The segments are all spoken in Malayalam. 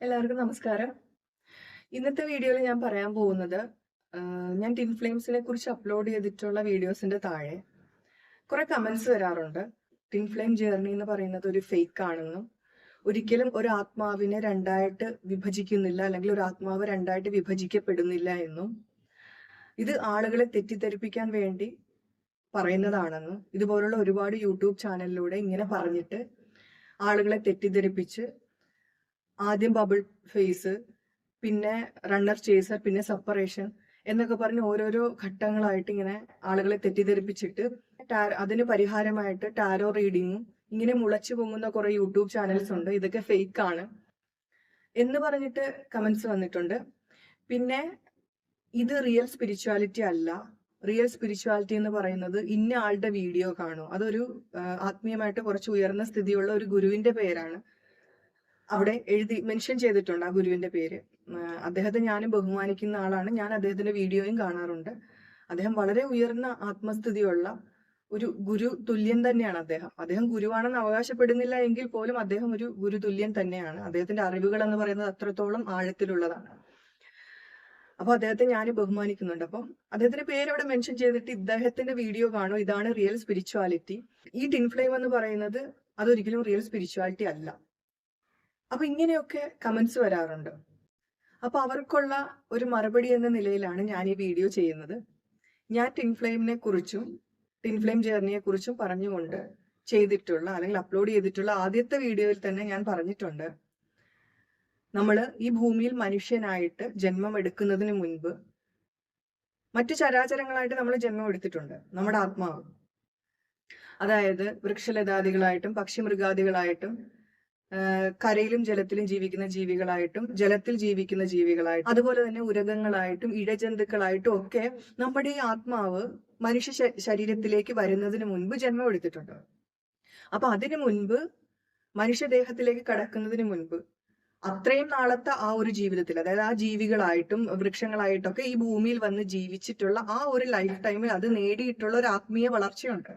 എല്ലാവർക്കും നമസ്കാരം. ഇന്നത്തെ വീഡിയോയിൽ ഞാൻ പറയാൻ പോകുന്നത് ഞാൻ ടിൻ ഫ്ലെയിംസിനെ കുറിച്ച് അപ്ലോഡ് ചെയ്തിട്ടുള്ള വീഡിയോസിന്റെ താഴെ കുറെ കമന്റ്സ് വരാറുണ്ട്. ടിൻ ഫ്ലെയിം ജേർണി എന്ന് പറയുന്നത് ഒരു ഫേക്ക് ആണെന്നും ഒരിക്കലും ഒരു ആത്മാവിനെ രണ്ടായിട്ട് വിഭജിക്കുന്നില്ല അല്ലെങ്കിൽ ഒരു ആത്മാവ് രണ്ടായിട്ട് വിഭജിക്കപ്പെടുന്നില്ല എന്നും ഇത് ആളുകളെ തെറ്റിദ്ധരിപ്പിക്കാൻ വേണ്ടി പറയുന്നതാണെന്നും ഇതുപോലുള്ള ഒരുപാട് യൂട്യൂബ് ചാനലിലൂടെ ഇങ്ങനെ പറഞ്ഞിട്ട് ആളുകളെ തെറ്റിദ്ധരിപ്പിച്ച് ആദ്യം ബബിൾ ഫേസ് പിന്നെ റണ്ണർ ചേസർ പിന്നെ സെപ്പറേഷൻ എന്നൊക്കെ പറഞ്ഞ് ഓരോരോ ഘട്ടങ്ങളായിട്ട് ഇങ്ങനെ ആളുകളെ തെറ്റിദ്ധരിപ്പിച്ചിട്ട് അതിന് പരിഹാരമായിട്ട് ടാരോ റീഡിങ്ങും ഇങ്ങനെ മുളച്ചു പൊങ്ങുന്ന കുറെ യൂട്യൂബ് ചാനൽസ് ഉണ്ട്. ഇതൊക്കെ ഫേക്ക് ആണ് എന്ന് പറഞ്ഞിട്ട് കമന്റ്സ് വന്നിട്ടുണ്ട്. പിന്നെ ഇത് റിയൽ സ്പിരിച്വാലിറ്റി അല്ല. റിയൽ സ്പിരിച്വാലിറ്റി എന്ന് പറയുന്നത് ഇന്ന ആളുടെ വീഡിയോ കാണും. അതൊരു ആത്മീയമായിട്ട് കുറച്ച് ഉയർന്ന സ്ഥിതിയുള്ള ഒരു ഗുരുവിന്റെ പേരാണ്. അവിടെ എഴുതി മെൻഷൻ ചെയ്തിട്ടുണ്ട് ആ ഗുരുവിന്റെ പേര്. അദ്ദേഹത്തെ ഞാനും ബഹുമാനിക്കുന്ന ആളാണ്. ഞാൻ അദ്ദേഹത്തിന്റെ വീഡിയോയും കാണാറുണ്ട്. അദ്ദേഹം വളരെ ഉയർന്ന ആത്മസ്ഥിതിയുള്ള ഒരു ഗുരു തുല്യൻ തന്നെയാണ് അദ്ദേഹം. അദ്ദേഹം ഗുരുവാണെന്ന് അവകാശപ്പെടുന്നില്ല എങ്കിൽ പോലും അദ്ദേഹം ഒരു ഗുരു തുല്യൻ തന്നെയാണ്. അദ്ദേഹത്തിന്റെ അറിവുകൾ എന്ന് പറയുന്നത് അത്രത്തോളം ആഴത്തിലുള്ളതാണ്. അപ്പൊ അദ്ദേഹത്തെ ഞാൻ ബഹുമാനിക്കുന്നുണ്ട്. അപ്പം അദ്ദേഹത്തിന്റെ പേര് അവിടെ മെൻഷൻ ചെയ്തിട്ട് ഇദ്ദേഹത്തിന്റെ വീഡിയോ കാണും. ഇതാണ് റിയൽ സ്പിരിച്വാലിറ്റി ഈ ടിൻഫ്ലെയിം എന്ന് പറയുന്നത് അതൊരിക്കലും റിയൽ സ്പിരിച്വാലിറ്റി അല്ല. അപ്പൊ ഇങ്ങനെയൊക്കെ കമന്റ്സ് വരാറുണ്ട്. അപ്പൊ അവർക്കുള്ള ഒരു മറുപടി എന്ന നിലയിലാണ് ഞാൻ ഈ വീഡിയോ ചെയ്യുന്നത്. ഞാൻ ടിൻഫ്ലെയിമിനെ കുറിച്ചും ടിൻഫ്ലെയിം ജേർണിയെ കുറിച്ചും പറഞ്ഞുകൊണ്ട് ചെയ്തിട്ടുള്ള അല്ലെങ്കിൽ അപ്ലോഡ് ചെയ്തിട്ടുള്ള ആദ്യത്തെ വീഡിയോയിൽ തന്നെ ഞാൻ പറഞ്ഞിട്ടുണ്ട്. നമ്മൾ ഈ ഭൂമിയിൽ മനുഷ്യനായിട്ട് ജന്മം എടുക്കുന്നതിന് മുൻപ് മറ്റു ചരാചരങ്ങളായിട്ട് നമ്മൾ ജന്മം എടുത്തിട്ടുണ്ട്. നമ്മുടെ ആത്മാവ്. അതായത് വൃക്ഷലതാദികളായിട്ടും പക്ഷിമൃഗാദികളായിട്ടും കരയിലും ജലത്തിലും ജീവിക്കുന്ന ജീവികളായിട്ടും ജലത്തിൽ ജീവിക്കുന്ന ജീവികളായിട്ടും അതുപോലെ തന്നെ ഉരകങ്ങളായിട്ടും ഇഴജന്തുക്കളായിട്ടും ഒക്കെ നമ്മുടെ ഈ ആത്മാവ് മനുഷ്യ ശരീരത്തിലേക്ക് വരുന്നതിന് മുൻപ് ജന്മം എടുത്തിട്ടുണ്ട്. അപ്പൊ അതിനു മുൻപ് മനുഷ്യദേഹത്തിലേക്ക് കടക്കുന്നതിന് മുൻപ് അത്രയും നാളത്തെ ആ ഒരു ജീവിതത്തിൽ അതായത് ആ ജീവികളായിട്ടും വൃക്ഷങ്ങളായിട്ടൊക്കെ ഈ ഭൂമിയിൽ വന്ന് ജീവിച്ചിട്ടുള്ള ആ ഒരു ലൈഫ് ടൈമിൽ അത് നേടിയിട്ടുള്ള ഒരു ആത്മീയ വളർച്ചയുണ്ട്.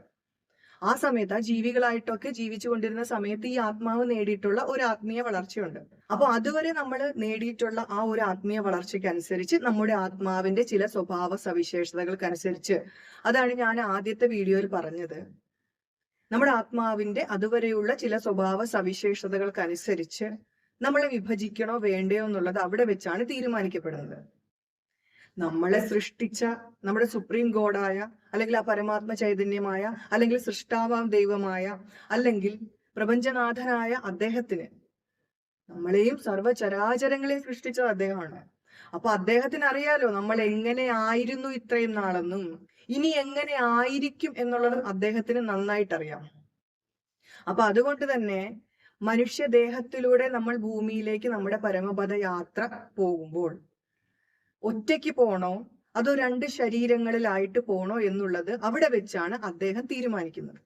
ആ സമയത്ത് ആ ജീവികളായിട്ടൊക്കെ ജീവിച്ചു കൊണ്ടിരുന്ന സമയത്ത് ഈ ആത്മാവ് നേടിയിട്ടുള്ള ഒരു ആത്മീയ വളർച്ചയുണ്ട്. അപ്പൊ അതുവരെ നമ്മൾ നേടിയിട്ടുള്ള ആ ഒരു ആത്മീയ വളർച്ചയ്ക്ക് അനുസരിച്ച് നമ്മുടെ ആത്മാവിന്റെ ചില സ്വഭാവ സവിശേഷതകൾക്കനുസരിച്ച് അതാണ് ഞാൻ ആദ്യത്തെ വീഡിയോയിൽ പറഞ്ഞത്. നമ്മുടെ ആത്മാവിന്റെ അതുവരെയുള്ള ചില സ്വഭാവ സവിശേഷതകൾക്കനുസരിച്ച് നമ്മളെ വിഭജിക്കണോ വേണ്ടയോ എന്നുള്ളത് അവിടെ വെച്ചാണ് തീരുമാനിക്കപ്പെടുന്നത്. നമ്മളെ സൃഷ്ടിച്ച നമ്മുടെ സുപ്രീം ഗോഡായ അല്ലെങ്കിൽ ആ പരമാത്മ ചൈതന്യമായ അല്ലെങ്കിൽ സൃഷ്ടാവാം ദൈവമായ അല്ലെങ്കിൽ പ്രപഞ്ചനാഥനായ അദ്ദേഹത്തിന് നമ്മളെയും സർവചരാചരങ്ങളെയും സൃഷ്ടിച്ചത് അദ്ദേഹമാണ്. അപ്പൊ അദ്ദേഹത്തിന് അറിയാലോ നമ്മൾ എങ്ങനെ ആയിരുന്നു ഇത്രയും നാളെന്നും ഇനി എങ്ങനെ ആയിരിക്കും എന്നുള്ളത് അദ്ദേഹത്തിന് നന്നായിട്ട് അറിയാം അപ്പൊ അതുകൊണ്ട് തന്നെ മനുഷ്യദേഹത്തിലൂടെ നമ്മൾ ഭൂമിയിലേക്ക് നമ്മുടെ പരമപദ യാത്ര പോകുമ്പോൾ ഒറ്റയ്ക്ക് പോണോ? അതോ രണ്ട് ശരീരങ്ങളിലായിട്ട് പോണോ എന്നുള്ളത് അവിടെ വെച്ചാണ് അദ്ദേഹം തീരുമാനിക്കുന്നത്.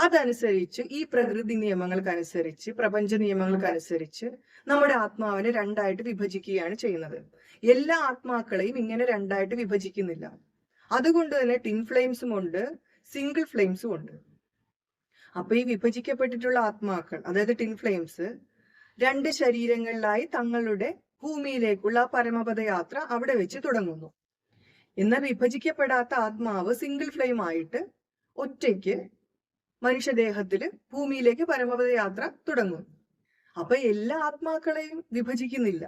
അതനുസരിച്ച് ഈ പ്രകൃതി നിയമങ്ങൾക്കനുസരിച്ച് പ്രപഞ്ച നിയമങ്ങൾക്കനുസരിച്ച് നമ്മുടെ ആത്മാവിനെ രണ്ടായിട്ട് വിഭജിക്കുകയാണ് ചെയ്യുന്നത്. എല്ലാ ആത്മാക്കളെയും ഇങ്ങനെ രണ്ടായിട്ട് വിഭജിക്കുന്നില്ല. അതുകൊണ്ട് തന്നെ ടിൻ ഫ്ലെയിംസും ഉണ്ട് സിംഗിൾ ഫ്ലെയിംസും ഉണ്ട്. അപ്പൊ ഈ വിഭജിക്കപ്പെട്ടിട്ടുള്ള ആത്മാക്കൾ അതായത് ടിൻ ഫ്ലെയിംസ് രണ്ട് ശരീരങ്ങളിലായി തങ്ങളുടെ ഭൂമിയിലേക്കുള്ള പരമപദയാത്ര പരമപദ യാത്ര അവിടെ വെച്ച് തുടങ്ങുന്നു. എന്നാൽ വിഭജിക്കപ്പെടാത്ത ആത്മാവ് സിംഗിൾ ഫ്ലെയിം ആയിട്ട് ഒറ്റയ്ക്ക് മനുഷ്യദേഹത്തിൽ ഭൂമിയിലേക്ക് പരമപദ യാത്ര തുടങ്ങും അപ്പൊ എല്ലാ ആത്മാക്കളെയും വിഭജിക്കുന്നില്ല.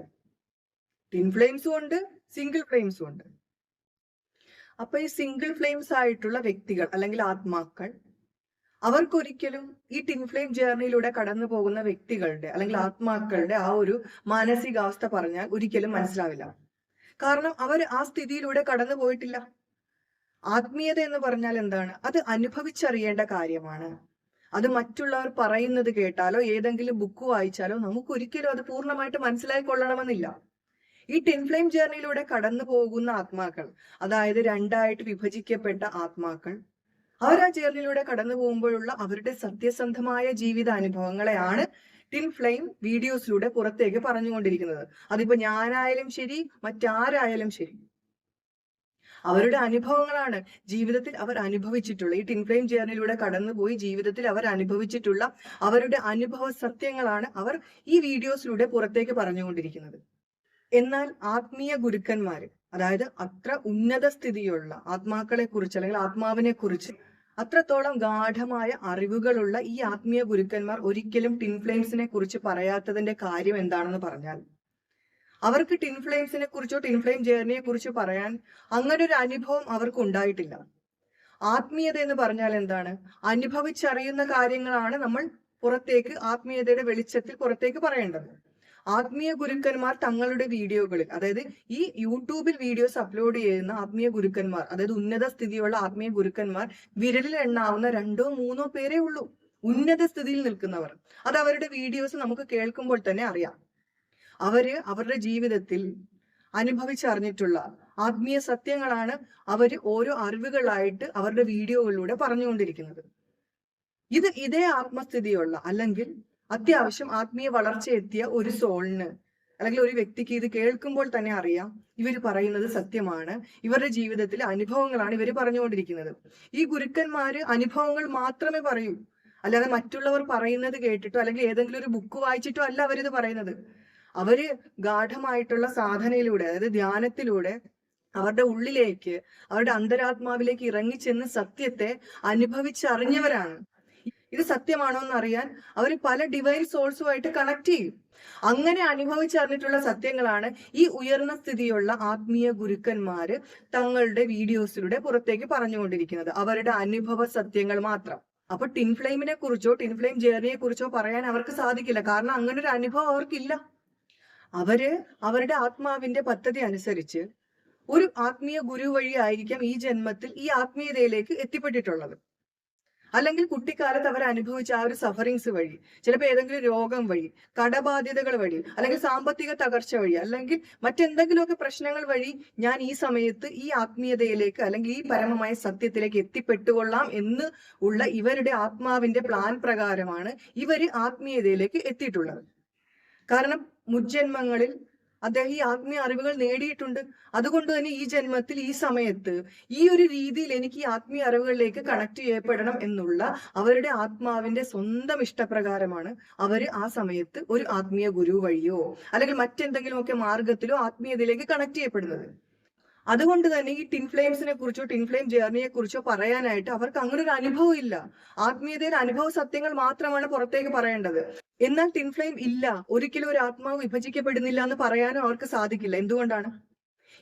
ടിൻ ഫ്ലെയിംസും ഉണ്ട് സിംഗിൾ ഫ്ലെയിംസും ഉണ്ട്. അപ്പൊ ഈ സിംഗിൾ ഫ്ലെയിംസ് ആയിട്ടുള്ള വ്യക്തികൾ അല്ലെങ്കിൽ ആത്മാക്കൾ അവർക്കൊരിക്കലും ഈ ടിൻ ഫ്ലെയിം ജേർണിയിലൂടെ കടന്നു പോകുന്ന വ്യക്തികളുടെ അല്ലെങ്കിൽ ആത്മാക്കളുടെ ആ ഒരു മാനസികാവസ്ഥ പറഞ്ഞാൽ ഒരിക്കലും മനസ്സിലാവില്ല. കാരണം അവർ ആ സ്ഥിതിയിലൂടെ കടന്നു പോയിട്ടില്ല ആത്മീയത എന്ന് പറഞ്ഞാൽ എന്താണ്? അത് അനുഭവിച്ചറിയേണ്ട കാര്യമാണ്. അത് മറ്റുള്ളവർ പറയുന്നത് കേട്ടാലോ ഏതെങ്കിലും ബുക്ക് വായിച്ചാലോ നമുക്ക് ഒരിക്കലും അത് പൂർണമായിട്ട് മനസ്സിലായിക്കൊള്ളണമെന്നില്ല. ഈ ടിൻ ഫ്ലെയിം ജേർണിയിലൂടെ കടന്നു പോകുന്ന ആത്മാക്കൾ അതായത് രണ്ടായിട്ട് വിഭജിക്കപ്പെട്ട ആത്മാക്കൾ അവർ ആ ജേർണിയിലൂടെ കടന്നു പോകുമ്പോഴുള്ള അവരുടെ സത്യസന്ധമായ ജീവിത അനുഭവങ്ങളെയാണ് ടിൻ ഫ്ലെയിം വീഡിയോസിലൂടെ പുറത്തേക്ക് പറഞ്ഞുകൊണ്ടിരിക്കുന്നത്. അതിപ്പോ ഞാനായാലും ശരി മറ്റാരായാലും ശരി. അവരുടെ അനുഭവങ്ങളാണ് ജീവിതത്തിൽ അവർ അനുഭവിച്ചിട്ടുള്ള. ഈ ടിൻഫ്ലെയിം ജേർണിയിലൂടെ കടന്നുപോയി ജീവിതത്തിൽ അവർ അനുഭവിച്ചിട്ടുള്ള അവരുടെ അനുഭവ സത്യങ്ങളാണ് അവർ ഈ വീഡിയോസിലൂടെ പുറത്തേക്ക് പറഞ്ഞുകൊണ്ടിരിക്കുന്നത്. എന്നാൽ ആത്മീയ ഗുരുക്കന്മാര് അതായത് അത്ര ഉന്നത സ്ഥിതിയുള്ള ആത്മാക്കളെ കുറിച്ച് അല്ലെങ്കിൽ ആത്മാവിനെ കുറിച്ച് അത്രത്തോളം ഗാഠമായ അറിവുകളുള്ള ഈ ആത്മീയ ഗുരുക്കന്മാർ ഒരിക്കലും ടിൻഫ്ലെയിംസിനെ കുറിച്ച് പറയാത്തതിന്റെ കാര്യം എന്താണെന്ന് പറഞ്ഞാൽ അവർക്ക് ടിൻഫ്ലെയിംസിനെ കുറിച്ചോ ടിൻഫ്ലെയിം ജേർണിയെ കുറിച്ചോ പറയാൻ അങ്ങനെ ഒരു അനുഭവം അവർക്ക് ഉണ്ടായിട്ടില്ല. ആത്മീയത എന്ന് പറഞ്ഞാൽ എന്താണ്? അനുഭവിച്ചറിയുന്ന കാര്യങ്ങളാണ് നമ്മൾ പുറത്തേക്ക് ആത്മീയതയുടെ വെളിച്ചത്തിൽ പുറത്തേക്ക് പറയേണ്ടത്. ആത്മീയ ഗുരുക്കന്മാർ തങ്ങളുടെ വീഡിയോകളിൽ അതായത് ഈ യൂട്യൂബിൽ വീഡിയോസ് അപ്ലോഡ് ചെയ്യുന്ന ആത്മീയ ഗുരുക്കന്മാർ അതായത് ഉന്നത സ്ഥിതിയുള്ള ആത്മീയ ഗുരുക്കന്മാർ വിരലിൽ എണ്ണാവുന്ന രണ്ടോ മൂന്നോ പേരേ ഉള്ളൂ. ഉന്നത സ്ഥിതിയിൽ നിൽക്കുന്നവർ. അത് അവരുടെ വീഡിയോസ് നമുക്ക് കേൾക്കുമ്പോൾ തന്നെ അറിയാം. അവർ അവരുടെ ജീവിതത്തിൽ അനുഭവിച്ചറിഞ്ഞിട്ടുള്ള ആത്മീയ സത്യങ്ങളാണ് അവർ ഓരോ അറിവുകളായിട്ട് അവരുടെ വീഡിയോകളിലൂടെ പറഞ്ഞുകൊണ്ടിരിക്കുന്നത്. ഇത് ഇതേ ആത്മസ്ഥിതിയുള്ള അല്ലെങ്കിൽ അത്യാവശ്യം ആത്മീയ വളർച്ച എത്തിയ ഒരു സോളിന് അല്ലെങ്കിൽ ഒരു വ്യക്തിക്ക് ഇത് കേൾക്കുമ്പോൾ തന്നെ അറിയാം ഇവർ പറയുന്നത് സത്യമാണ്. ഇവരുടെ ജീവിതത്തിൽ അനുഭവങ്ങളാണ് ഇവർ പറഞ്ഞുകൊണ്ടിരിക്കുന്നത്. ഈ ഗുരുക്കന്മാര് അനുഭവങ്ങൾ മാത്രമേ പറയൂ. അല്ലാതെ മറ്റുള്ളവർ പറയുന്നത് കേട്ടിട്ടോ അല്ലെങ്കിൽ ഏതെങ്കിലും ഒരു ബുക്ക് വായിച്ചിട്ടോ അല്ല അവരിത് പറയുന്നത്. അവർ ഗാഠമായിട്ടുള്ള സാധനയിലൂടെ അതായത് ധ്യാനത്തിലൂടെ അവരുടെ ഉള്ളിലേക്ക് അവരുടെ അന്തരാത്മാവിലേക്ക് ഇറങ്ങിച്ചെന്ന് സത്യത്തെ അനുഭവിച്ചറിഞ്ഞവരാണ്. ഇത് സത്യമാണോ എന്ന് അറിയാൻ അവർ പല ഡിവൈൻ സോഴ്സുമായിട്ട് കണക്ട് ചെയ്യും. അങ്ങനെ അനുഭവിച്ചറിഞ്ഞിട്ടുള്ള സത്യങ്ങളാണ് ഈ ഉയർന്ന സ്ഥിതിയുള്ള ആത്മീയ ഗുരുക്കന്മാര് തങ്ങളുടെ വീഡിയോസിലൂടെ പുറത്തേക്ക് പറഞ്ഞുകൊണ്ടിരിക്കുന്നത്. അവരുടെ അനുഭവ സത്യങ്ങൾ മാത്രം. അപ്പൊ ടിൻഫ്ലെയിമിനെ കുറിച്ചോ ടിൻഫ്ലെയിം ജേർണിയെ കുറിച്ചോ പറയാൻ അവർക്ക് സാധിക്കില്ല. കാരണം അങ്ങനെ ഒരു അനുഭവം അവർക്കില്ല. അവർ അവരുടെ ആത്മാവിന്റെ പദ്ധതി അനുസരിച്ച് ഒരു ആത്മീയ ഗുരു വഴിയായിരിക്കാം ഈ ജന്മത്തിൽ ഈ ആത്മീയതയിലേക്ക് എത്തിപ്പെട്ടിട്ടുള്ളത്. അല്ലെങ്കിൽ കുട്ടിക്കാലത്ത് അവർ അനുഭവിച്ച ആ ഒരു സഫറിങ്സ് വഴി ചിലപ്പോൾ ഏതെങ്കിലും രോഗം വഴി കടബാധ്യതകൾ വഴി അല്ലെങ്കിൽ സാമ്പത്തിക തകർച്ച വഴി അല്ലെങ്കിൽ മറ്റെന്തെങ്കിലുമൊക്കെ പ്രശ്നങ്ങൾ വഴി ഞാൻ ഈ സമയത്ത് ഈ ആത്മീയതയിലേക്ക് അല്ലെങ്കിൽ ഈ പരമമായ സത്യത്തിലേക്ക് എത്തിപ്പെട്ടുകൊള്ളാം എന്ന് ഉള്ള ഇവരുടെ ആത്മാവിന്റെ പ്ലാൻ പ്രകാരമാണ് ഇവർ ആത്മീയതയിലേക്ക് എത്തിയിട്ടുള്ളത്. കാരണം മുജ്ജന്മങ്ങളിൽ അദ്ദേഹം ഈ ആത്മീയ അറിവുകൾ നേടിയിട്ടുണ്ട്. അതുകൊണ്ട് തന്നെ ഈ ജന്മത്തിൽ ഈ സമയത്ത് ഈ ഒരു രീതിയിൽ എനിക്ക് ഈ ആത്മീയ അറിവുകളിലേക്ക് കണക്ട് ചെയ്യപ്പെടണം എന്നുള്ള അവരുടെ ആത്മാവിന്റെ സ്വന്തം ഇഷ്ടപ്രകാരമാണ് അവർ ആ സമയത്ത് ഒരു ആത്മീയ ഗുരു വഴിയോ അല്ലെങ്കിൽ മറ്റെന്തെങ്കിലുമൊക്കെ മാർഗത്തിലോ ആത്മീയതയിലേക്ക് കണക്ട് ചെയ്യപ്പെടുന്നത്. അതുകൊണ്ട് തന്നെ ഈ ടിൻ ഫ്ലെയിംസിനെ കുറിച്ചോ ടിൻ ഫ്ലെയിം ജേർണിയെ കുറിച്ചോ പറയാനായിട്ട് അവർക്ക് അങ്ങനെ ഒരു അനുഭവം ഇല്ല. ആത്മീയതയുടെ അനുഭവ സത്യങ്ങൾ മാത്രമാണ് പുറത്തേക്ക് പറയേണ്ടത്. എന്നാൽ ടിൻ ഫ്ലെയിം ഇല്ല. ഒരിക്കലും ഒരു ആത്മാവ് വിഭജിക്കപ്പെടുന്നില്ല എന്ന് പറയാനും അവർക്ക് സാധിക്കില്ല. എന്തുകൊണ്ടാണ്?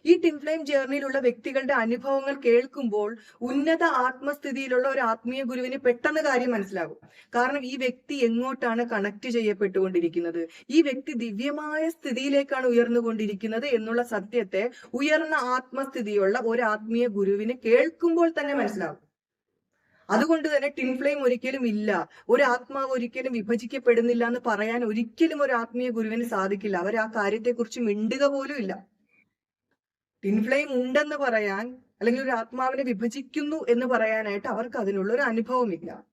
ഈ ടിൻ ഫ്ലെയിം ജേർണിയിലുള്ള വ്യക്തികളുടെ അനുഭവങ്ങൾ കേൾക്കുമ്പോൾ ഉന്നത ആത്മസ്ഥിതിയിലുള്ള ഒരു ആത്മീയ ഗുരുവിന് പെട്ടെന്ന് കാര്യം മനസ്സിലാകും. കാരണം ഈ വ്യക്തി എങ്ങോട്ടാണ് കണക്ട് ചെയ്യപ്പെട്ടുകൊണ്ടിരിക്കുന്നത്? ഈ വ്യക്തി ദിവ്യമായ സ്ഥിതിയിലേക്കാണ് ഉയർന്നുകൊണ്ടിരിക്കുന്നത് എന്നുള്ള സത്യത്തെ ഉയർന്ന ആത്മസ്ഥിതിയുള്ള ഒരു ആത്മീയ ഗുരുവിന് കേൾക്കുമ്പോൾ തന്നെ മനസ്സിലാകും. അതുകൊണ്ട് തന്നെ ടിൻഫ്ലെയിം ഒരിക്കലും ഇല്ല. ഒരു ആത്മാവ് ഒരിക്കലും വിഭജിക്കപ്പെടുന്നില്ല എന്ന് പറയാൻ ഒരിക്കലും ഒരു ആത്മീയ ഗുരുവിന് സാധിക്കില്ല. അവർ ആ കാര്യത്തെക്കുറിച്ച് മിണ്ടുക പോലും ഇല്ല. ടിൻഫ്ലെയിം ഉണ്ടെന്ന് പറയാൻ അല്ലെങ്കിൽ ഒരു ആത്മാവിനെ വിഭജിക്കുന്നു എന്ന് പറയാനായിട്ട് അവർക്ക് അതിനുള്ള ഒരു അനുഭവമില്ല.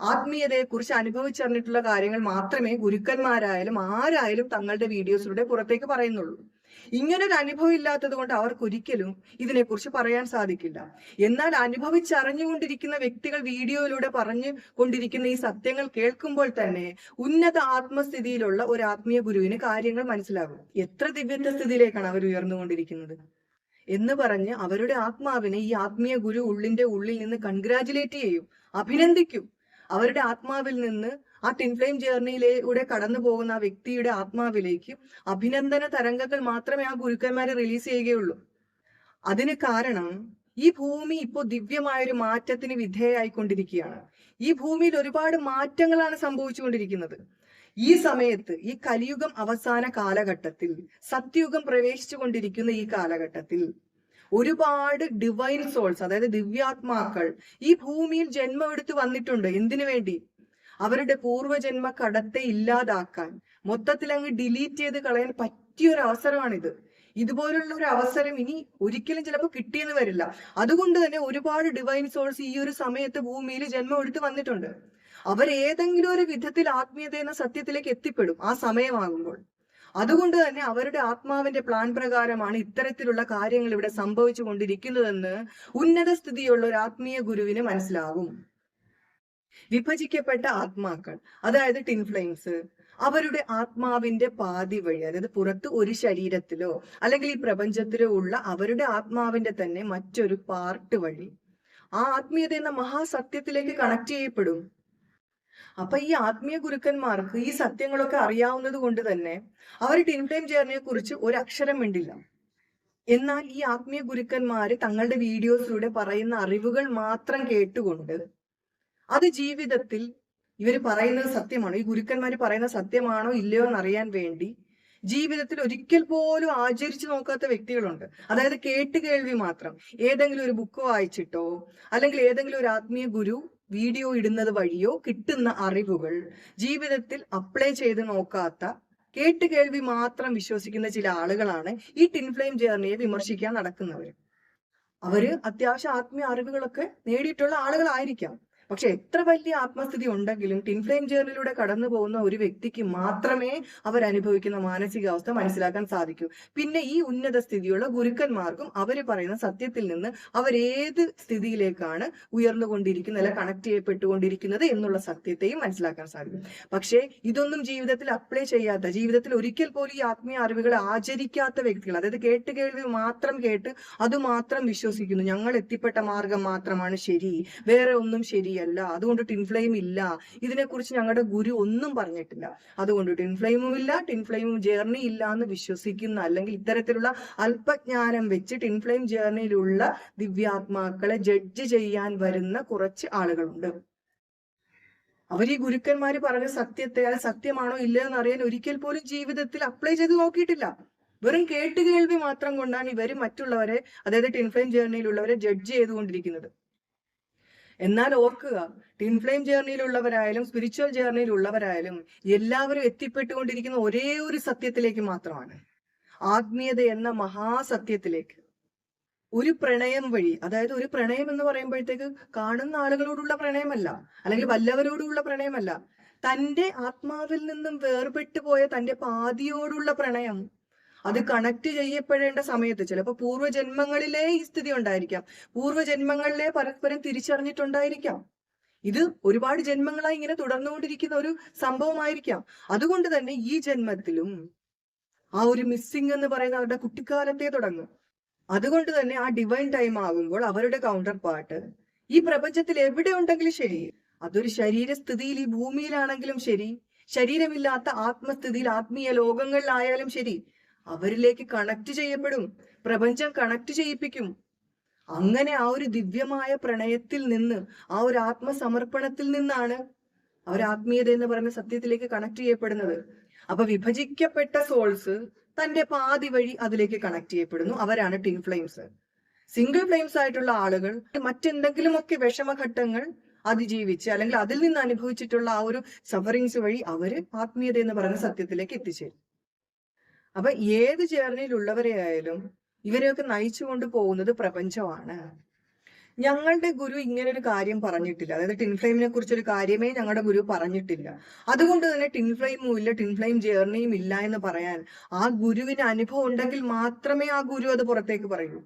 ആത്മീയതയെക്കുറിച്ച് അനുഭവിച്ചറിഞ്ഞിട്ടുള്ള കാര്യങ്ങൾ മാത്രമേ ഗുരുക്കന്മാരായാലും ആരായാലും തങ്ങളുടെ വീഡിയോസിലൂടെ പുറത്തേക്ക് പറയുന്നുള്ളൂ. ഇങ്ങനൊരു അനുഭവം ഇല്ലാത്തത് കൊണ്ട് അവർക്ക് ഒരിക്കലും ഇതിനെക്കുറിച്ച് പറയാൻ സാധിക്കില്ല. എന്നാൽ അനുഭവിച്ചറിഞ്ഞുകൊണ്ടിരിക്കുന്ന വ്യക്തികൾ വീഡിയോയിലൂടെ പറഞ്ഞു കൊണ്ടിരിക്കുന്ന ഈ സത്യങ്ങൾ കേൾക്കുമ്പോൾ തന്നെ ഉന്നത ആത്മസ്ഥിതിയിലുള്ള ഒരു ആത്മീയ ഗുരുവിന് കാര്യങ്ങൾ മനസ്സിലാകും. എത്ര ദിവ്യത്വ സ്ഥിതിയിലേക്കാണ് അവർ ഉയർന്നുകൊണ്ടിരിക്കുന്നത്? എന്ന് പറഞ്ഞ് അവരുടെ ആത്മാവിനെ ഈ ആത്മീയ ഗുരു ഉള്ളിന്റെ ഉള്ളിൽ നിന്ന് കൺഗ്രാചുലേറ്റ് ചെയ്യും അഭിനന്ദിക്കും. അവരുടെ ആത്മാവിൽ നിന്ന് ആ ടിൻഫ്ലെയിം ജേർണിയിലൂടെ കടന്നു പോകുന്ന ആ വ്യക്തിയുടെ ആത്മാവിലേക്ക് അഭിനന്ദന തരംഗങ്ങൾ മാത്രമേ ആ ഗുരുക്കന്മാരെ റിലീസ് ചെയ്യുകയുള്ളൂ. അതിന് കാരണം ഈ ഭൂമി ഇപ്പോൾ ദിവ്യമായ ഒരു മാറ്റത്തിന് വിധേയമായിക്കൊണ്ടിരിക്കുകയാണ് ഈ ഭൂമിയിൽ ഒരുപാട് മാറ്റങ്ങളാണ് സംഭവിച്ചുകൊണ്ടിരിക്കുന്നത്. ഈ സമയത്ത് ഈ കലിയുഗം അവസാന കാലഘട്ടത്തിൽ സത്യുഗം പ്രവേശിച്ചു കൊണ്ടിരിക്കുന്ന ഈ കാലഘട്ടത്തിൽ ഒരുപാട് ഡിവൈൻ സോൾസ് അതായത് ദിവ്യാത്മാക്കൾ ഈ ഭൂമിയിൽ ജന്മമെടുത്ത് വന്നിട്ടുണ്ട്. എന്തിനു വേണ്ടി? അവരുടെ പൂർവജന്മ കടത്തെ ഇല്ലാതാക്കാൻ മൊത്തത്തിൽ അങ്ങ് ഡിലീറ്റ് ചെയ്ത് കളയാൻ പറ്റിയ ഒരു അവസരമാണിത് ഇതുപോലുള്ള ഒരു അവസരം ഇനി ഒരിക്കലും ചിലപ്പോൾ കിട്ടിയെന്ന് വരില്ല. അതുകൊണ്ട് തന്നെ ഒരുപാട് ഡിവൈൻ സോൾസ് ഈ ഒരു സമയത്ത് ഭൂമിയിൽ ജന്മം എടുത്ത് വന്നിട്ടുണ്ട്. അവർ ഏതെങ്കിലും ഒരു വിധത്തിൽ ആത്മീയത എന്ന സത്യത്തിലേക്ക് എത്തിപ്പെടും ആ സമയമാകുമ്പോൾ. അതുകൊണ്ട് തന്നെ അവരുടെ ആത്മാവിന്റെ പ്ലാൻ പ്രകാരമാണ് ഇത്തരത്തിലുള്ള കാര്യങ്ങൾ ഇവിടെ സംഭവിച്ചു കൊണ്ടിരിക്കുന്നതെന്ന് ഉന്നത സ്ഥിതിയുള്ള ഒരു ആത്മീയ ഗുരുവിന് മനസ്സിലാകും. വിഭജിക്കപ്പെട്ട ആത്മാക്കൾ അതായത് ടിൻഫ്ലെയിംസ് അവരുടെ ആത്മാവിന്റെ പാതി വഴി അതായത് പുറത്ത് ഒരു ശരീരത്തിലോ അല്ലെങ്കിൽ ഈ പ്രപഞ്ചത്തിലോ ഉള്ള അവരുടെ ആത്മാവിന്റെ തന്നെ മറ്റൊരു പാർട്ട് വഴി ആ ആത്മീയത എന്ന മഹാസത്യത്തിലേക്ക് കണക്ട് ചെയ്യപ്പെടും. അപ്പൊ ഈ ആത്മീയ ഗുരുക്കന്മാർക്ക് ഈ സത്യങ്ങളൊക്കെ അറിയാവുന്നത് കൊണ്ട് തന്നെ അവർ ടിൻഫ്ലെയിം ജേർണിയെ കുറിച്ച് ഒരു അക്ഷരം മിണ്ടില്ല. എന്നാൽ ഈ ആത്മീയ ഗുരുക്കന്മാര് തങ്ങളുടെ വീഡിയോസിലൂടെ പറയുന്ന അറിവുകൾ മാത്രം കേട്ടുകൊണ്ട് അത് ജീവിതത്തിൽ ഇവർ പറയുന്നത് സത്യമാണോ? ഈ ഗുരുക്കന്മാർ പറയുന്ന സത്യമാണോ? ഇല്ലയോ എന്ന് അറിയാൻ വേണ്ടി ജീവിതത്തിൽ ഒരിക്കൽ പോലും ആചരിച്ചു നോക്കാത്ത വ്യക്തികളുണ്ട്. അതായത് കേട്ട് കേൾവി മാത്രം. ഏതെങ്കിലും ഒരു ബുക്ക് വായിച്ചിട്ടോ അല്ലെങ്കിൽ ഏതെങ്കിലും ഒരു ആത്മീയ ഗുരു വീഡിയോ ഇടുന്നത് വഴിയോ കിട്ടുന്ന അറിവുകൾ ജീവിതത്തിൽ അപ്ലൈ ചെയ്ത് നോക്കാത്ത കേട്ട് കേൾവി മാത്രം വിശ്വസിക്കുന്ന ചില ആളുകളാണ് ഈ ടിൻഫ്ലെയിം ജേർണിയെ വിമർശിക്കാൻ നടക്കുന്നവർ അവർ അത്യാവശ്യം ആത്മീയ അറിവുകളൊക്കെ നേടിയിട്ടുള്ള ആളുകളായിരിക്കാം. പക്ഷെ എത്ര വലിയ ആത്മസ്ഥിതി ഉണ്ടെങ്കിലും ടിൻഫ്ലെയിം ജേർണിലൂടെ കടന്നു പോകുന്ന ഒരു വ്യക്തിക്ക് മാത്രമേ അവർ അനുഭവിക്കുന്ന മാനസികാവസ്ഥ മനസ്സിലാക്കാൻ സാധിക്കൂ. പിന്നെ ഈ ഉന്നത സ്ഥിതിയുള്ള ഗുരുക്കന്മാർക്കും അവർ പറയുന്ന സത്യത്തിൽ നിന്ന് അവരേത് സ്ഥിതിയിലേക്കാണ് ഉയർന്നുകൊണ്ടിരിക്കുന്നത് അല്ലെ കണക്ട് ചെയ്യപ്പെട്ടുകൊണ്ടിരിക്കുന്നത് എന്നുള്ള സത്യത്തെയും മനസ്സിലാക്കാൻ സാധിക്കും. പക്ഷേ ഇതൊന്നും ജീവിതത്തിൽ അപ്ലൈ ചെയ്യാത്ത ജീവിതത്തിൽ ഒരിക്കൽ പോലും ഈ ആത്മീയ അറിവുകളെ ആചരിക്കാത്ത വ്യക്തികൾ അതായത് കേട്ട് കേൾവി മാത്രം കേട്ട് അതുമാത്രം വിശ്വസിക്കുന്നു. ഞങ്ങൾ എത്തിപ്പെട്ട മാർഗം മാത്രമാണ് ശരി. വേറെ ഒന്നും ശരിയല്ല. അതുകൊണ്ട് ടിൻഫ്ലെയിം ഇല്ല. ഇതിനെക്കുറിച്ച് ഞങ്ങളുടെ ഗുരു ഒന്നും പറഞ്ഞിട്ടില്ല. അതുകൊണ്ട് ടിൻഫ്ലെയിമും ഇല്ല ടിൻഫ്ലെയിമും ജേർണി ഇല്ല എന്ന് വിശ്വസിക്കുന്ന അല്ലെങ്കിൽ ഇത്തരത്തിലുള്ള അല്പജ്ഞാനം വെച്ച് ടിൻഫ്ലെയിം ജേർണിയിലുള്ള ദിവ്യാത്മാക്കളെ ജഡ്ജ് ചെയ്യാൻ വരുന്ന കുറച്ച് ആളുകളുണ്ട്. അവർ ഈ ഗുരുക്കന്മാര് പറഞ്ഞ സത്യത്തെ അത് സത്യമാണോ ഇല്ലയോ എന്ന് അറിയാൻ ഒരിക്കൽ പോലും ജീവിതത്തിൽ അപ്ലൈ ചെയ്ത് നോക്കിയിട്ടില്ല. വെറും കേട്ടുകേൾവി മാത്രം കൊണ്ടാണ് ഇവർ മറ്റുള്ളവരെ അതായത് ടിൻഫ്ലെയിം ജേർണിയിലുള്ളവരെ ജഡ്ജ് ചെയ്തുകൊണ്ടിരിക്കുന്നത്. എന്നാൽ ഓർക്കുക ടിൻഫ്ലെയിം ജേർണിയിലുള്ളവരായാലും സ്പിരിച്വൽ ജേർണിയിലുള്ളവരായാലും എല്ലാവരും എത്തിപ്പെട്ടുകൊണ്ടിരിക്കുന്ന ഒരേ ഒരു സത്യത്തിലേക്ക് മാത്രമാണ്. ആത്മീയത എന്ന മഹാസത്യത്തിലേക്ക്. ഒരു പ്രണയം വഴി അതായത് ഒരു പ്രണയം എന്ന് പറയുമ്പോഴത്തേക്ക് കാണുന്ന ആളുകളോടുള്ള പ്രണയമല്ല അല്ലെങ്കിൽ വല്ലവരോടുള്ള പ്രണയമല്ല. തന്റെ ആത്മാവിൽ നിന്നും വേർപെട്ടു പോയ തന്റെ പാതിയോടുള്ള പ്രണയം അത് കണക്ട് ചെയ്യപ്പെടേണ്ട സമയത്ത് ചിലപ്പോൾ പൂർവജന്മങ്ങളിലെ ഈ സ്ഥിതി ഉണ്ടായിരിക്കാം. പൂർവജന്മങ്ങളിലെ പരസ്പരം തിരിച്ചറിഞ്ഞിട്ടുണ്ടായിരിക്കാം. ഇത് ഒരുപാട് ജന്മങ്ങളായി ഇങ്ങനെ തുടർന്നുകൊണ്ടിരിക്കുന്ന ഒരു സംഭവമായിരിക്കാം. അതുകൊണ്ട് തന്നെ ഈ ജന്മത്തിലും ആ ഒരു മിസ്സിംഗ് എന്ന് പറയുന്ന അവരുടെ കുട്ടിക്കാലത്തെ തുടങ്ങും. അതുകൊണ്ട് തന്നെ ആ ഡിവൈൻ ടൈം ആകുമ്പോൾ അവരുടെ കൗണ്ടർ പാർട്ട് ഈ പ്രപഞ്ചത്തിൽ എവിടെ ഉണ്ടെങ്കിലും ശരി. അതൊരു ശരീരസ്ഥിതിയിൽ ഈ ഭൂമിയിലാണെങ്കിലും ശരി. ശരീരമില്ലാത്ത ആത്മസ്ഥിതിയിൽ ആത്മീയ ലോകങ്ങളിലായാലും ശരി. അവരിലേക്ക് കണക്ട് ചെയ്യപ്പെടും. പ്രപഞ്ചം കണക്ട് ചെയ്യിപ്പിക്കും. അങ്ങനെ ആ ഒരു ദിവ്യമായ പ്രണയത്തിൽ നിന്ന് ആ ഒരു ആത്മസമർപ്പണത്തിൽ നിന്നാണ് അവർ ആത്മീയത എന്ന് പറയുന്ന സത്യത്തിലേക്ക് കണക്ട് ചെയ്യപ്പെടുന്നത്. അപ്പൊ വിഭജിക്കപ്പെട്ട സോൾസ് തന്റെ പാതി വഴി അതിലേക്ക് കണക്ട് ചെയ്യപ്പെടുന്നു. അവരാണ് ടിൻ ഫ്ലെയിംസ്. സിംഗിൾ ഫ്ലെയിംസ് ആയിട്ടുള്ള ആളുകൾ മറ്റെന്തെങ്കിലുമൊക്കെ വിഷമഘട്ടങ്ങൾ അതിജീവിച്ച് അല്ലെങ്കിൽ അതിൽ നിന്ന് അനുഭവിച്ചിട്ടുള്ള ആ ഒരു സഫറിങ്സ് വഴി അവർ ആത്മീയത എന്ന് പറയുന്ന സത്യത്തിലേക്ക് എത്തിച്ചേരും. അപ്പൊ ഏത് ജേർണിയിലുള്ളവരെ ആയാലും ഇവരെയൊക്കെ നയിച്ചു കൊണ്ട് പോകുന്നത് പ്രപഞ്ചമാണ്. ഞങ്ങളുടെ ഗുരു ഇങ്ങനെ ഒരു കാര്യം പറഞ്ഞിട്ടില്ല. അതായത് ടിൻഫ്ലെയിമിനെ കുറിച്ച് ഒരു കാര്യമേ ഞങ്ങളുടെ ഗുരു പറഞ്ഞിട്ടില്ല. അതുകൊണ്ട് തന്നെ ടിൻഫ്ലെയിമും ഇല്ല ടിൻഫ്ലെയിം ജേർണിയും ഇല്ല എന്ന് പറയാൻ ആ ഗുരുവിന് അനുഭവം ഉണ്ടെങ്കിൽ മാത്രമേ ആ ഗുരു അത് പുറത്തേക്ക് പറയൂ.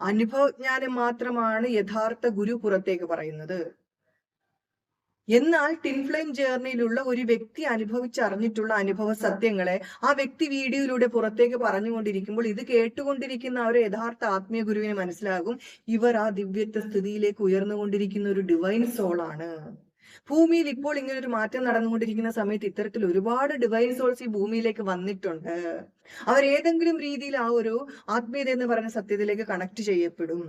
അനുഭവജ്ഞാനം മാത്രമാണ് യഥാർത്ഥ ഗുരു പുറത്തേക്ക് പറയുന്നത്. എന്നാൽ ടിൻഫ്ലെയിം ജേർണിയിലുള്ള ഒരു വ്യക്തി അനുഭവിച്ചറിഞ്ഞിട്ടുള്ള അനുഭവ സത്യങ്ങളെ ആ വ്യക്തി വീഡിയോയിലൂടെ പുറത്തേക്ക് പറഞ്ഞുകൊണ്ടിരിക്കുമ്പോൾ ഇത് കേട്ടുകൊണ്ടിരിക്കുന്ന അവർ യഥാർത്ഥ ആത്മീയ ഗുരുവിനെ മനസ്സിലാകും ഇവർ ആ ദിവ്യത്വ സ്ഥിതിയിലേക്ക് ഉയർന്നുകൊണ്ടിരിക്കുന്ന ഒരു ഡിവൈൻ സോളാണ് ഭൂമിയിൽ ഇപ്പോൾ ഇങ്ങനെ ഒരു മാറ്റം നടന്നുകൊണ്ടിരിക്കുന്ന സമയത്ത് ഇത്തരത്തിൽ ഒരുപാട് ഡിവൈൻ സോൾസ് ഈ ഭൂമിയിലേക്ക് വന്നിട്ടുണ്ട്. അവർ ഏതെങ്കിലും രീതിയിൽ ആ ഒരു ആത്മീയത എന്ന് പറയുന്ന സത്യത്തിലേക്ക് കണക്ട് ചെയ്യപ്പെടും.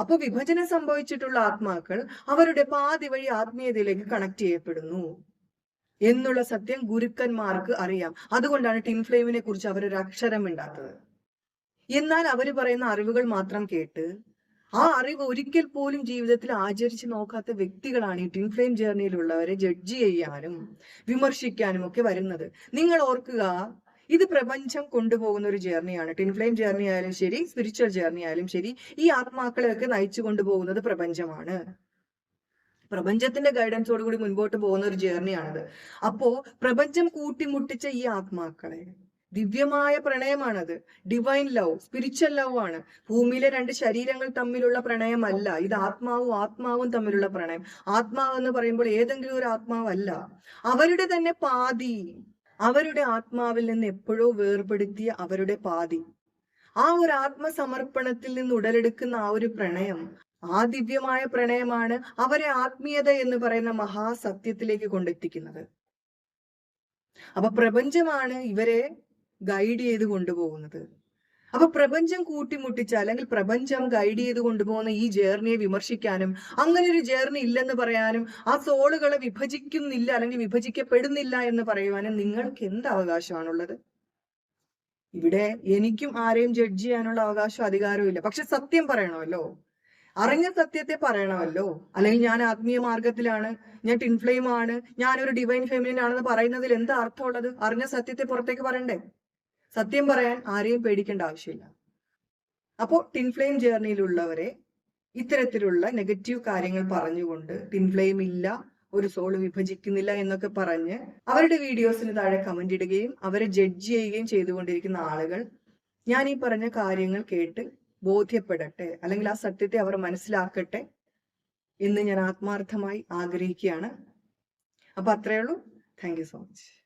അപ്പൊ വിഭജനം സംഭവിച്ചിട്ടുള്ള ആത്മാക്കൾ അവരുടെ പാതി വഴി ആത്മീയതയിലേക്ക് കണക്ട് ചെയ്യപ്പെടുന്നു എന്നുള്ള സത്യം ഗുരുക്കന്മാർക്ക് അറിയാം. അതുകൊണ്ടാണ് ടിൻഫ്ലെയിമിനെ കുറിച്ച് അവരൊരു അക്ഷരം മിണ്ടാത്തത് എന്നാൽ അവർ പറയുന്ന അറിവുകൾ മാത്രം കേട്ട് ആ അറിവ് ഒരിക്കൽ പോലും ജീവിതത്തിൽ ആചരിച്ച് നോക്കാത്ത വ്യക്തികളാണ് ഈ ടിൻ ഫ്ലെയിം ജേർണിയിലുള്ളവരെ ജഡ്ജ് ചെയ്യാനും വിമർശിക്കാനും ഒക്കെ വരുന്നത്. നിങ്ങൾ ഓർക്കുക ഇത് പ്രപഞ്ചം കൊണ്ടുപോകുന്ന ഒരു ജേർണിയാണ് ടിൻ ഫ്ലെയിം ജേർണി ആയാലും ശരി സ്പിരിച്വൽ ജേർണി ആയാലും ശരി ഈ ആത്മാക്കളെയൊക്കെ നയിച്ചു കൊണ്ടുപോകുന്നത് പ്രപഞ്ചമാണ്. പ്രപഞ്ചത്തിന്റെ ഗൈഡൻസോട് കൂടി മുൻപോട്ട് പോകുന്ന ഒരു ജേർണിയാണത് അപ്പോ പ്രപഞ്ചം കൂട്ടിമുട്ടിച്ച ഈ ആത്മാക്കളെ ദിവ്യമായ പ്രണയമാണത്. ഡിവൈൻ ലവ് സ്പിരിച്വൽ ലവ് ആണ്. ഭൂമിയിലെ രണ്ട് ശരീരങ്ങൾ തമ്മിലുള്ള പ്രണയമല്ല. ഇത് ആത്മാവും ആത്മാവും തമ്മിലുള്ള പ്രണയം. ആത്മാവ് എന്ന് പറയുമ്പോൾ ഏതെങ്കിലും ഒരു ആത്മാവല്ല. അവരുടെ തന്നെ പാതി. അവരുടെ ആത്മാവിൽ നിന്ന് എപ്പോഴോ വേർപെടുത്തിയ അവരുടെ പാതി. ആ ഒരു ആത്മസമർപ്പണത്തിൽ നിന്ന് ഉടലെടുക്കുന്ന ആ ഒരു പ്രണയം ആ ദിവ്യമായ പ്രണയമാണ് അവരെ ആത്മീയത എന്ന് പറയുന്ന മഹാസത്യത്തിലേക്ക് കൊണ്ടെത്തിക്കുന്നത്. അപ്പൊ പ്രപഞ്ചമാണ് ഇവരെ ഗൈഡ് ചെയ്ത് കൊണ്ടുപോകുന്നത്. അപ്പൊ പ്രപഞ്ചം കൂട്ടിമുട്ടിച്ച അല്ലെങ്കിൽ പ്രപഞ്ചം ഗൈഡ് ചെയ്ത് കൊണ്ടുപോകുന്ന ഈ ജേർണിയെ വിമർശിക്കാനും അങ്ങനെ ഒരു ജേർണി ഇല്ലെന്ന് പറയാനും ആ സോളുകളെ വിഭജിക്കുന്നില്ല അല്ലെങ്കിൽ വിഭജിക്കപ്പെടുന്നില്ല എന്ന് പറയുവാനും നിങ്ങൾക്ക് എന്ത് അവകാശമാണുള്ളത്? ഇവിടെ എനിക്കും ആരെയും ജഡ്ജ് ചെയ്യാനുള്ള അവകാശം അധികാരവും ഇല്ല പക്ഷെ സത്യം പറയണമല്ലോ. അറിഞ്ഞ സത്യത്തെ പറയണമല്ലോ. അല്ലെങ്കിൽ ഞാൻ ആത്മീയ മാർഗത്തിലാണ് ഞാൻ ടിൻഫ്ലെയിം ആണ് ഞാനൊരു ഡിവൈൻ ഫെമിനിൻ ആണെന്ന് പറയുന്നതിൽ എന്താ അർത്ഥമുള്ളത്? അറിഞ്ഞ സത്യത്തെ പുറത്തേക്ക് പറയണ്ടേ? സത്യം പറയാൻ ആരെയും പേടിക്കേണ്ട ആവശ്യമില്ല. അപ്പോൾ ടിൻഫ്ലെയിം ജേർണിയിലുള്ളവരെ ഇത്തരത്തിലുള്ള നെഗറ്റീവ് കാര്യങ്ങൾ പറഞ്ഞുകൊണ്ട് ടിൻഫ്ലെയിം ഇല്ല ഒരു സോൾ വിഭജിക്കുന്നില്ല എന്നൊക്കെ പറഞ്ഞ് അവരുടെ വീഡിയോസിന് താഴെ കമന്റ് ഇടുകയും അവരെ ജഡ്ജ് ചെയ്യുകയും ചെയ്തുകൊണ്ടിരിക്കുന്ന ആളുകൾ ഞാൻ ഈ പറഞ്ഞ കാര്യങ്ങൾ കേട്ട് ബോധ്യപ്പെടട്ടെ അല്ലെങ്കിൽ ആ സത്യത്തെ അവർ മനസ്സിലാക്കട്ടെ എന്ന് ഞാൻ ആത്മാർത്ഥമായി ആഗ്രഹിക്കുകയാണ്. അപ്പൊ അത്രയേ ഉള്ളൂ. Thank so much